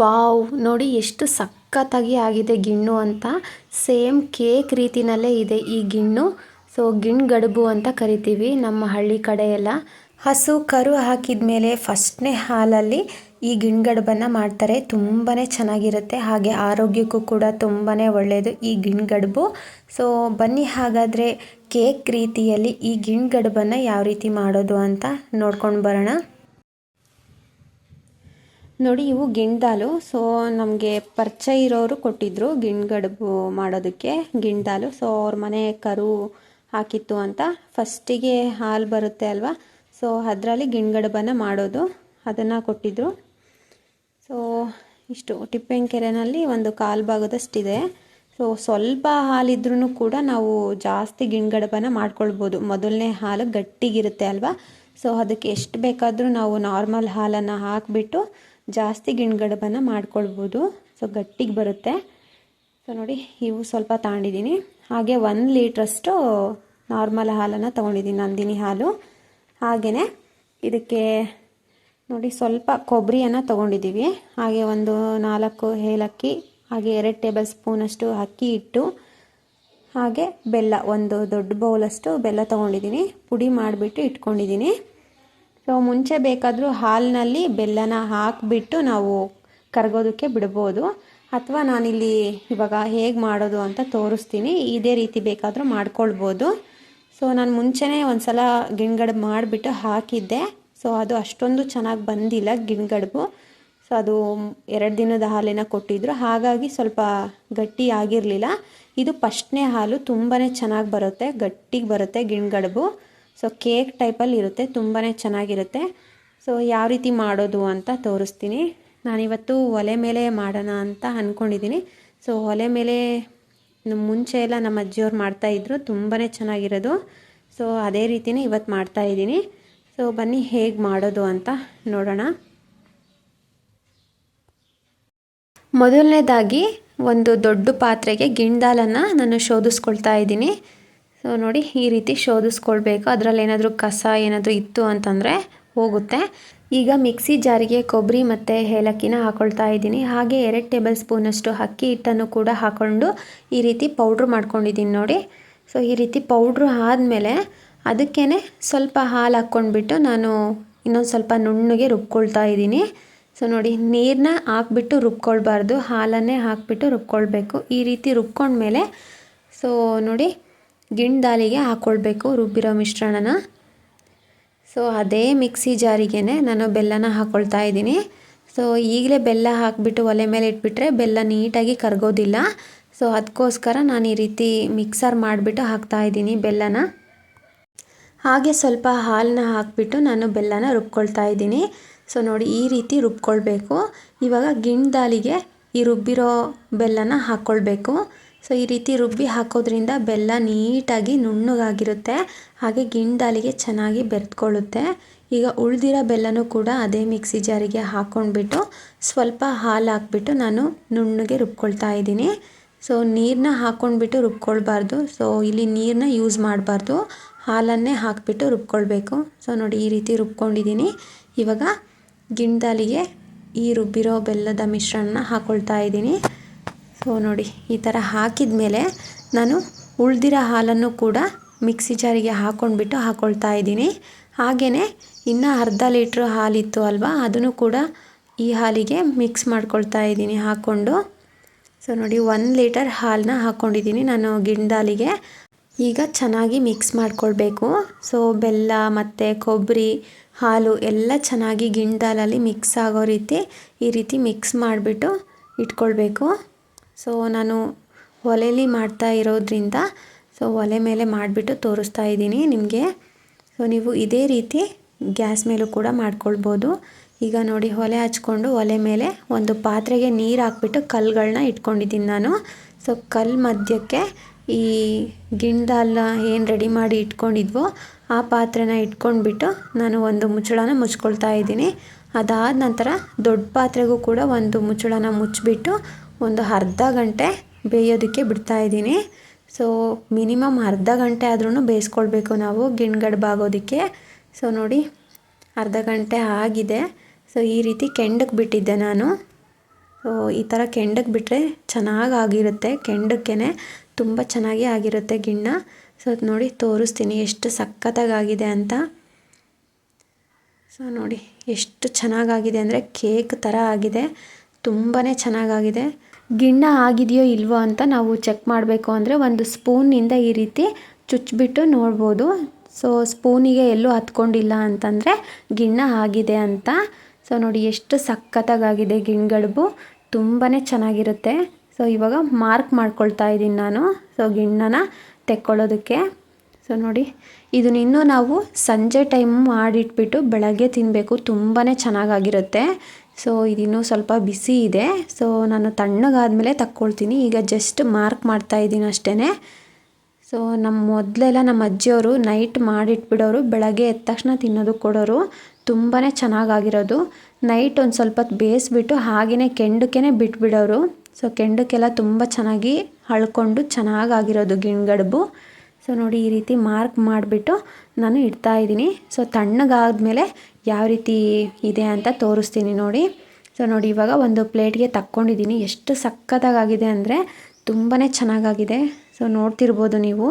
Wow, ನೋಡಿ ಎಷ್ಟು ಸಖತ್ತಾಗಿ ಆಗಿದೆ ಗಿಣ್ಣು ಅಂತ. ಸೇಮ್ ಕೇಕ್ ರೀತಿನಲ್ಲೇ ಇದೆ ಈ ಗಿಣ್ಣು. ಸೊ, ಗಿಣ್ಣು ಗಡುಬು ಅಂತ ಕರಿತೀವಿ ನಮ್ಮ ಹಳ್ಳಿ ಕಡೆ ಎಲ್ಲ ಹಸು ಕರು ಹಾಕಿದ ಮೇಲೆ ಫಸ್ಟ್ನೇ ಹಾಲಲ್ಲಿ ಈ ಗಿಣ್ಗಡುಬನ್ನು ಮಾಡ್ತಾರೆ. ತುಂಬಾ ಚೆನ್ನಾಗಿರುತ್ತೆ. ಹಾಗೆ ಆರೋಗ್ಯಕ್ಕೂ ಕೂಡ ತುಂಬಾ ಒಳ್ಳೆಯದು ಈ ಗಿಣ್ಗಡುಬು ಸೊ, ಬನ್ನಿ ಹಾಗಾದರೆ ಕೇಕ್ ರೀತಿಯಲ್ಲಿ ಈ ಗಿಣ್ಗಡುಬನ್ನು ಯಾವ ರೀತಿ ಮಾಡೋದು ಅಂತ ನೋಡ್ಕೊಂಡು ಬರೋಣ. ನೋಡಿ, ಇವು ಗಿಣ್ದಾಲು ಸೊ ನಮಗೆ ಪರಿಚಯ ಇರೋರು ಕೊಟ್ಟಿದ್ದರು ಗಿಣ್ಗಡುಬು ಮಾಡೋದಕ್ಕೆ ಗಿಣ್ದಾಲು ಸೊ ಅವ್ರ ಮನೆ ಕರು ಹಾಕಿತ್ತು ಅಂತ. ಫಸ್ಟಿಗೆ ಹಾಲು ಬರುತ್ತೆ ಅಲ್ವಾ? ಸೊ ಅದರಲ್ಲಿ ಗಿಣ್ಗಡುಬನ್ನು ಮಾಡೋದು. ಅದನ್ನು ಕೊಟ್ಟಿದ್ದರು ಸೊ ಇಷ್ಟು. ಟಿಪ್ಪೆಂಕೆರೆನಲ್ಲಿ ಒಂದು ಕಾಲು ಭಾಗದಷ್ಟಿದೆ. ಸೊ ಸ್ವಲ್ಪ ಹಾಲಿದ್ರೂ ಕೂಡ ನಾವು ಜಾಸ್ತಿ ಗಿಣ್ಗಡುಬನ್ನು ಮಾಡ್ಕೊಳ್ಬೋದು. ಮೊದಲನೇ ಹಾಲು ಗಟ್ಟಿಗಿರುತ್ತೆ ಅಲ್ವಾ? ಸೊ ಅದಕ್ಕೆ ಎಷ್ಟು ಬೇಕಾದರೂ ನಾವು ನಾರ್ಮಲ್ ಹಾಲನ್ನು ಹಾಕಿಬಿಟ್ಟು ಜಾಸ್ತಿ ಗಿಣ್ಗಡಬನ್ನು ಮಾಡ್ಕೊಳ್ಬೋದು. ಸೊ ಗಟ್ಟಿಗೆ ಬರುತ್ತೆ. ಸೊ ನೋಡಿ, ಇವು ಸ್ವಲ್ಪ ತಗೊಂಡಿದ್ದೀನಿ ಹಾಗೆ ಒಂದು ಲೀಟ್ರಷ್ಟು ನಾರ್ಮಲ್ ಹಾಲನ್ನು ತೊಗೊಂಡಿದ್ದೀನಿ ನಂದಿನಿ ಹಾಲು. ಹಾಗೆಯೇ ಇದಕ್ಕೆ ನೋಡಿ, ಸ್ವಲ್ಪ ಕೊಬ್ಬರಿಯನ್ನು ತೊಗೊಂಡಿದ್ದೀವಿ ಹಾಗೆ ಒಂದು ನಾಲ್ಕು ಏಲಕ್ಕಿ, ಹಾಗೆ ಎರಡು ಟೇಬಲ್ ಸ್ಪೂನಷ್ಟು ಅಕ್ಕಿ ಹಿಟ್ಟು. ಹಾಗೆ ಬೆಲ್ಲ, ಒಂದು ದೊಡ್ಡ ಬೌಲಷ್ಟು ಬೆಲ್ಲ ತೊಗೊಂಡಿದ್ದೀನಿ ಪುಡಿ ಮಾಡಿಬಿಟ್ಟು ಇಟ್ಕೊಂಡಿದ್ದೀನಿ ಸೊ ಮುಂಚೆ ಬೇಕಾದರೂ ಹಾಲಿನಲ್ಲಿ ಬೆಲ್ಲನ ಹಾಕಿಬಿಟ್ಟು ನಾವು ಕರಗೋದಕ್ಕೆ ಬಿಡ್ಬೋದು. ಅಥವಾ ನಾನಿಲ್ಲಿ ಇವಾಗ ಹೇಗೆ ಮಾಡೋದು ಅಂತ ತೋರಿಸ್ತೀನಿ. ಇದೇ ರೀತಿ ಬೇಕಾದರೂ ಮಾಡ್ಕೊಳ್ಬೋದು. ಸೊ ನಾನು ಮುಂಚೆನೇ ಒಂದು ಸಲ ಗಿಣ್ಗಡ್ಬು ಮಾಡಿಬಿಟ್ಟು ಹಾಕಿದ್ದೆ. ಸೊ ಅದು ಅಷ್ಟೊಂದು ಚೆನ್ನಾಗಿ ಬಂದಿಲ್ಲ ಗಿಣ್ಗಡ್ಬು. ಸೊ ಅದು ಎರಡು ದಿನದ ಹಾಲಿನ ಕೊಟ್ಟಿದ್ದರು ಹಾಗಾಗಿ ಸ್ವಲ್ಪ ಗಟ್ಟಿ ಆಗಿರಲಿಲ್ಲ. ಇದು ಫಸ್ಟ್ನೇ ಹಾಲು ತುಂಬಾ ಚೆನ್ನಾಗಿ ಬರುತ್ತೆ. ಗಟ್ಟಿಗೆ ಬರುತ್ತೆ ಗಿಣ್ಗಡುಬು. ಸೊ ಕೇಕ್ ಟೈಪಲ್ಲಿ ಇರುತ್ತೆ ತುಂಬಾ ಚೆನ್ನಾಗಿರುತ್ತೆ. ಸೊ ಯಾವ ರೀತಿ ಮಾಡೋದು ಅಂತ ತೋರಿಸ್ತೀನಿ. ನಾನಿವತ್ತು ಒಲೆ ಮೇಲೆ ಮಾಡೋಣ ಅಂತ ಅಂದ್ಕೊಂಡಿದ್ದೀನಿ ಸೊ ಒಲೆ ಮೇಲೆ ಮುಂಚೆ ಎಲ್ಲ ನಮ್ಮ ಅಜ್ಜಿಯವ್ರು ಮಾಡ್ತಾಯಿದ್ರು ತುಂಬಾ ಚೆನ್ನಾಗಿರೋದು. ಸೊ ಅದೇ ರೀತಿಯೇ ಇವತ್ತು ಮಾಡ್ತಾಯಿದ್ದೀನಿ ಸೊ ಬನ್ನಿ ಹೇಗೆ ಮಾಡೋದು ಅಂತ ನೋಡೋಣ. ಮೊದಲನೇದಾಗಿ ಒಂದು ದೊಡ್ಡ ಪಾತ್ರೆಗೆ ಗಿಂಡಾಲನ್ನು ನಾನು ಶೋಧಿಸ್ಕೊಳ್ತಾ ಇದ್ದೀನಿ. ಸೊ ನೋಡಿ, ಈ ರೀತಿ ಶೋಧಿಸ್ಕೊಳ್ಬೇಕು. ಅದರಲ್ಲಿ ಏನಾದರೂ ಕಸ ಏನಾದರೂ ಇತ್ತು ಅಂತಂದರೆ ಹೋಗುತ್ತೆ. ಈಗ ಮಿಕ್ಸಿ ಜಾರಿಗೆ ಕೊಬ್ಬರಿ ಮತ್ತು ಏಲಕ್ಕಿನ ಹಾಕೊಳ್ತಾ ಇದ್ದೀನಿ. ಹಾಗೆ ಎರಡು ಟೇಬಲ್ ಸ್ಪೂನಷ್ಟು ಅಕ್ಕಿ ಹಿಟ್ಟನ್ನು ಕೂಡ ಹಾಕ್ಕೊಂಡು ಈ ರೀತಿ ಪೌಡ್ರ್ ಮಾಡ್ಕೊಂಡಿದ್ದೀನಿ ನೋಡಿ. ಸೊ ಈ ರೀತಿ ಪೌಡ್ರ್ ಆದಮೇಲೆ ಅದಕ್ಕೇ ಸ್ವಲ್ಪ ಹಾಲು ಹಾಕ್ಕೊಂಡ್ಬಿಟ್ಟು ನಾನು ಇನ್ನೊಂದು ಸ್ವಲ್ಪ ನುಣ್ಣಗೆ ರುಬ್ಕೊಳ್ತಾ ಇದ್ದೀನಿ. ಸೊ ನೋಡಿ ನೀರನ್ನ ಹಾಕ್ಬಿಟ್ಟು ರುಬ್ಕೊಳ್ಬಾರ್ದು. ಹಾಲನ್ನೇ ಹಾಕ್ಬಿಟ್ಟು ರುಬ್ಕೊಳ್ಬೇಕು. ಈ ರೀತಿ ರುಬ್ಕೊಂಡ್ಮೇಲೆ ಸೊ ನೋಡಿ ಗಿಣ್ಣು ದಾಲಿಗೆ ಹಾಕ್ಕೊಳ್ಬೇಕು ರುಬ್ಬಿರೋ ಮಿಶ್ರಣನ. ಸೊ ಅದೇ ಮಿಕ್ಸಿ ಜಾರಿಗೆ ನಾನು ಬೆಲ್ಲನ ಹಾಕ್ಕೊಳ್ತಾ ಇದ್ದೀನಿ. ಸೊ ಈಗಲೇ ಬೆಲ್ಲ ಹಾಕಿಬಿಟ್ಟು ಒಲೆ ಮೇಲೆ ಇಟ್ಬಿಟ್ರೆ ಬೆಲ್ಲ ನೀಟಾಗಿ ಕರಗೋದಿಲ್ಲ. ಸೊ ಅದಕ್ಕೋಸ್ಕರ ನಾನು ಈ ರೀತಿ ಮಿಕ್ಸರ್ ಮಾಡಿಬಿಟ್ಟು ಹಾಕ್ತಾಯಿದ್ದೀನಿ ಬೆಲ್ಲನ. ಹಾಗೆ ಸ್ವಲ್ಪ ಹಾಲನ್ನ ಹಾಕಿಬಿಟ್ಟು ನಾನು ಬೆಲ್ಲನ ರುಬ್ಕೊಳ್ತಾ ಇದ್ದೀನಿ. ಸೊ ನೋಡಿ ಈ ರೀತಿ ರುಬ್ಕೊಳ್ಬೇಕು. ಇವಾಗ ಗಿಣ್ದಾಲಿಗೆ ಈ ರುಬ್ಬಿರೋ ಬೆಲ್ಲನ ಹಾಕ್ಕೊಳ್ಬೇಕು ಸೊ ಈ ರೀತಿ ರುಬ್ಬಿ ಹಾಕೋದ್ರಿಂದ ಬೆಲ್ಲ ನೀಟಾಗಿ ನುಣ್ಣಗಾಗಿರುತ್ತೆ. ಹಾಗೆ ಗಿಂಡಾಲಿಗೆ ಚೆನ್ನಾಗಿ ಬೆರೆತ್ಕೊಳ್ಳುತ್ತೆ ಈಗ ಉಳಿದಿರೋ ಬೆಲ್ಲನೂ ಕೂಡ ಅದೇ ಮಿಕ್ಸಿ ಜಾರಿಗೆ ಹಾಕ್ಕೊಂಡ್ಬಿಟ್ಟು ಸ್ವಲ್ಪ ಹಾಲು ಹಾಕ್ಬಿಟ್ಟು ನಾನು ನುಣ್ಣಗೆ ರುಬ್ಕೊಳ್ತಾ ಇದ್ದೀನಿ. ಸೊ ನೀರನ್ನ ಹಾಕ್ಕೊಂಡ್ಬಿಟ್ಟು ರುಬ್ಕೊಳ್ಬಾರ್ದು. ಸೊ ಇಲ್ಲಿ ನೀರನ್ನ ಯೂಸ್ ಮಾಡಬಾರ್ದು. ಹಾಲನ್ನೇ ಹಾಕಿಬಿಟ್ಟು ರುಬ್ಕೊಳ್ಬೇಕು. ಸೊ ನೋಡಿ ಈ ರೀತಿ ರುಬ್ಕೊಂಡಿದ್ದೀನಿ. ಇವಾಗ ಗಿಂಡಾಲಿಗೆ ಈ ರುಬ್ಬಿರೋ ಬೆಲ್ಲದ ಮಿಶ್ರಣನ ಹಾಕ್ಕೊಳ್ತಾ ಇದ್ದೀನಿ. ಸೊ ನೋಡಿ, ಈ ಥರ ಹಾಕಿದ ಮೇಲೆ ನಾನು ಉಳ್ದಿರೋ ಹಾಲನ್ನು ಕೂಡ ಮಿಕ್ಸಿ ಜಾರಿಗೆ ಹಾಕ್ಕೊಂಡ್ಬಿಟ್ಟು ಹಾಕ್ಕೊಳ್ತಾ ಇದ್ದೀನಿ. ಹಾಗೆಯೇ ಇನ್ನು ಅರ್ಧ ಲೀಟ್ರ್ ಹಾಲಿತ್ತು ಅಲ್ವಾ, ಅದನ್ನು ಕೂಡ ಈ ಹಾಲಿಗೆ ಮಿಕ್ಸ್ ಮಾಡ್ಕೊಳ್ತಾ ಇದ್ದೀನಿ ಹಾಕ್ಕೊಂಡು. ಸೊ, ನೋಡಿ, ಒನ್ ಲೀಟರ್ ಹಾಲನ್ನ ಹಾಕ್ಕೊಂಡಿದ್ದೀನಿ ನಾನು ಗಿಂಡಾಲಿಗೆ. ಈಗ ಚೆನ್ನಾಗಿ ಮಿಕ್ಸ್ ಮಾಡ್ಕೊಳ್ಬೇಕು. ಸೊ, ಬೆಲ್ಲ ಮತ್ತು ಕೊಬ್ಬರಿ, ಹಾಲು ಎಲ್ಲ ಚೆನ್ನಾಗಿ ಗಿಂಡಾಲಲ್ಲಿ ಮಿಕ್ಸ್ ಆಗೋ ರೀತಿ ಈ ರೀತಿ ಮಿಕ್ಸ್ ಮಾಡಿಬಿಟ್ಟು ಇಟ್ಕೊಳ್ಬೇಕು. ಸೊ ನಾನು ಒಲೆಯಲ್ಲಿ ಮಾಡ್ತಾ ಇರೋದ್ರಿಂದ ಸೊ ಒಲೆ ಮೇಲೆ ಮಾಡಿಬಿಟ್ಟು ತೋರಿಸ್ತಾ ಇದ್ದೀನಿ ನಿಮಗೆ. ಸೊ ನೀವು ಇದೇ ರೀತಿ ಗ್ಯಾಸ್ ಮೇಲೂ ಕೂಡ ಮಾಡ್ಕೊಳ್ಬೋದು. ಈಗ ನೋಡಿ ಒಲೆ ಹಚ್ಕೊಂಡು ಒಲೆ ಮೇಲೆ ಒಂದು ಪಾತ್ರೆಗೆ ನೀರು ಹಾಕ್ಬಿಟ್ಟು ಕಲ್ಲುಗಳನ್ನ ಇಟ್ಕೊಂಡಿದ್ದೀನಿ ನಾನು. ಸೊ ಕಲ್ಲು ಮಧ್ಯಕ್ಕೆ ಈ ಗಿಣ್ಣದಾಲ ಏನು ರೆಡಿ ಮಾಡಿ ಇಟ್ಕೊಂಡಿದ್ವೋ ಆ ಪಾತ್ರೆನ ಇಟ್ಕೊಂಡ್ಬಿಟ್ಟು ನಾನು ಒಂದು ಮುಚ್ಚಳನ ಮುಚ್ಕೊಳ್ತಾ ಇದ್ದೀನಿ. ಅದಾದ ನಂತರ ದೊಡ್ಡ ಪಾತ್ರೆಗೂ ಕೂಡ ಒಂದು ಮುಚ್ಚಳನ ಮುಚ್ಚಿಬಿಟ್ಟು ಒಂದು ಅರ್ಧ ಗಂಟೆ ಬೇಯೋದಕ್ಕೆ ಬಿಡ್ತಾಯಿದ್ದೀನಿ ಸೊ ಮಿನಿಮಮ್ ಅರ್ಧ ಗಂಟೆ ಆದ್ರೂ ಬೇಯಿಸ್ಕೊಳ್ಬೇಕು ನಾವು, ಗಿಣ್ಗಡ್ಬಾಗೋದಕ್ಕೆ. ಸೊ ನೋಡಿ, ಅರ್ಧ ಗಂಟೆ ಆಗಿದೆ. ಸೊ ಈ ರೀತಿ ಕೆಂಡಕ್ಕೆ ಬಿಟ್ಟಿದ್ದೆ ನಾನು. ಸೊ ಈ ಥರ ಕೆಂಡಕ್ಕೆ ಬಿಟ್ಟರೆ ಚೆನ್ನಾಗಿ ಆಗಿರುತ್ತೆ ಕೆಂಡಕ್ಕೇ ತುಂಬ ಚೆನ್ನಾಗಿ ಆಗಿರುತ್ತೆ ಗಿಣ್ಣ. ಸೊ ನೋಡಿ ತೋರಿಸ್ತೀನಿ ಎಷ್ಟು ಸಖತ್ತಾಗಿದೆ ಅಂತ. ಸೊ ನೋಡಿ, ಎಷ್ಟು ಚೆನ್ನಾಗಾಗಿದೆ ಅಂದರೆ ಕೇಕ್ ಥರ ಆಗಿದೆ. ತುಂಬಾ ಚೆನ್ನಾಗಾಗಿದೆ. ಗಿಣ್ಣ ಆಗಿದೆಯೋ ಇಲ್ವೋ ಅಂತ ನಾವು ಚೆಕ್ ಮಾಡಬೇಕು ಅಂದರೆ ಒಂದು ಸ್ಪೂನಿಂದ ಈ ರೀತಿ ಚುಚ್ಚಿಬಿಟ್ಟು ನೋಡ್ಬೋದು. ಸೊ ಸ್ಪೂನಿಗೆ ಎಲ್ಲೂ ಹತ್ಕೊಂಡಿಲ್ಲ ಅಂತಂದರೆ ಗಿಣ್ಣ ಆಗಿದೆ ಅಂತ. ಸೊ ನೋಡಿ ಎಷ್ಟು ಸಖತ್ತಾಗಿದೆ ಗಿಣ್ಗಡುಬು ತುಂಬಾ ಚೆನ್ನಾಗಿರುತ್ತೆ. ಸೊ ಇವಾಗ ಮಾರ್ಕ್ ಮಾಡ್ಕೊಳ್ತಾ ಇದ್ದೀನಿ ನಾನು. ಸೊ ಗಿಣ್ಣನ ತೆಕ್ಕೊಳ್ಳೋದಕ್ಕೆ. ಸೊ ನೋಡಿ, ಇದನ್ನ ಇನ್ನೂ ನಾವು ಸಂಜೆ ಟೈಮ್ ಮಾಡಿಟ್ಬಿಟ್ಟು ಬೆಳಗ್ಗೆ ತಿನ್ನಬೇಕು ತುಂಬಾ ಚೆನ್ನಾಗಾಗಿರುತ್ತೆ. ಸೊ ಇದಿನ್ನೂ ಸ್ವಲ್ಪ ಬಿಸಿ ಇದೆ. ಸೊ ನಾನು ತಣ್ಣಗಾದಮೇಲೆ ತಕ್ಕೊಳ್ತೀನಿ. ಈಗ ಜಸ್ಟ್ ಮಾರ್ಕ್ ಮಾಡ್ತಾ ಇದ್ದೀನಿ ಅಷ್ಟೇ ಸೊ ನಮ್ಮ ಮೊದಲೆಲ್ಲ ನಮ್ಮ ಅಜ್ಜಿಯವರು ನೈಟ್ ಮಾಡಿಟ್ಬಿಡೋರು, ಬೆಳಗ್ಗೆ ಎದ್ದ ತಕ್ಷಣ ತಿನ್ನೋದು ಕೊಡೋರು ತುಂಬಾ ಚೆನ್ನಾಗಾಗಿರೋದು. ನೈಟ್ ಒಂದು ಸ್ವಲ್ಪ ಬೇಯಿಸ್ಬಿಟ್ಟು ಹಾಗೆಯೇ ಕೆಂಡಕ್ಕೇ ಬಿಟ್ಬಿಡೋರು. ಸೊ ಕೆಂಡಕ್ಕೆಲ್ಲ ತುಂಬ ಚೆನ್ನಾಗಿ ಹಳ್ಕೊಂಡು ಚೆನ್ನಾಗಾಗಿರೋದು ಗಿಣ್ಗಡುಬು. ಸೊ ನೋಡಿ ಈ ರೀತಿ ಮಾರ್ಕ್ ಮಾಡಿಬಿಟ್ಟು ನಾನು ಇಡ್ತಾ ಇದ್ದೀನಿ. ಸೊ ತಣ್ಣಗಾದ್ಮೇಲೆ ಯಾವ ರೀತಿ ಇದೆ ಅಂತ ತೋರಿಸ್ತೀನಿ ನೋಡಿ. ಸೊ ನೋಡಿ ಇವಾಗ ಒಂದು ಪ್ಲೇಟ್ಗೆ ತಕ್ಕೊಂಡಿದ್ದೀನಿ. ಎಷ್ಟು ಸಕ್ಕತ್ತಾಗಿದೆ ಅಂದರೆ ತುಂಬಾ ಚೆನ್ನಾಗಾಗಿದೆ. ಸೊ ನೋಡ್ತಿರ್ಬೋದು ನೀವು,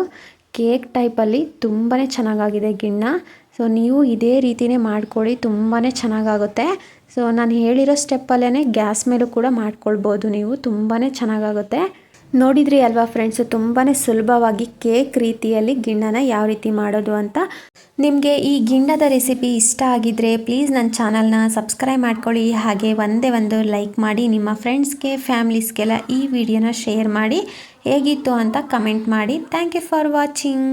ಕೇಕ್ ಟೈಪಲ್ಲಿ ತುಂಬಾ ಚೆನ್ನಾಗಾಗಿದೆ ಗಿಣ್ಣ. ಸೊ ನೀವು ಇದೇ ರೀತಿಯೇ ಮಾಡ್ಕೊಳ್ಳಿ ತುಂಬಾ ಚೆನ್ನಾಗಾಗುತ್ತೆ. ಸೊ ನಾನು ಹೇಳಿರೋ ಸ್ಟೆಪ್ಪಲ್ಲೇ ಗ್ಯಾಸ್ ಮೇಲೂ ಕೂಡ ಮಾಡ್ಕೊಳ್ಬೋದು ನೀವು ತುಂಬಾ ಚೆನ್ನಾಗಾಗುತ್ತೆ. ನೋಡಿದ್ರಿ ಅಲ್ವಾ ಫ್ರೆಂಡ್ಸ್ ತುಂಬಾ ಸುಲಭವಾಗಿ ಕೇಕ್ ರೀತಿಯಲ್ಲಿ ಗಿಣ್ಣನ ಯಾವ ರೀತಿ ಮಾಡೋದು ಅಂತ. ನಿಮಗೆ ಈ ಗಿಣ್ಣದ ರೆಸಿಪಿ ಇಷ್ಟ ಆಗಿದ್ರೆ ಪ್ಲೀಸ್ ನನ್ನ ಚಾನಲ್ನ ಸಬ್ಸ್ಕ್ರೈಬ್ ಮಾಡ್ಕೊಳ್ಳಿ. ಹಾಗೆ ಒಂದೇ ಒಂದು ಲೈಕ್ ಮಾಡಿ, ನಿಮ್ಮ ಫ್ರೆಂಡ್ಸ್ಗೆ ಫ್ಯಾಮ್ಲೀಸ್ಗೆಲ್ಲ ಈ ವಿಡಿಯೋನ ಶೇರ್ ಮಾಡಿ. ಹೇಗಿತ್ತು ಅಂತ ಕಮೆಂಟ್ ಮಾಡಿ. Thank you for watching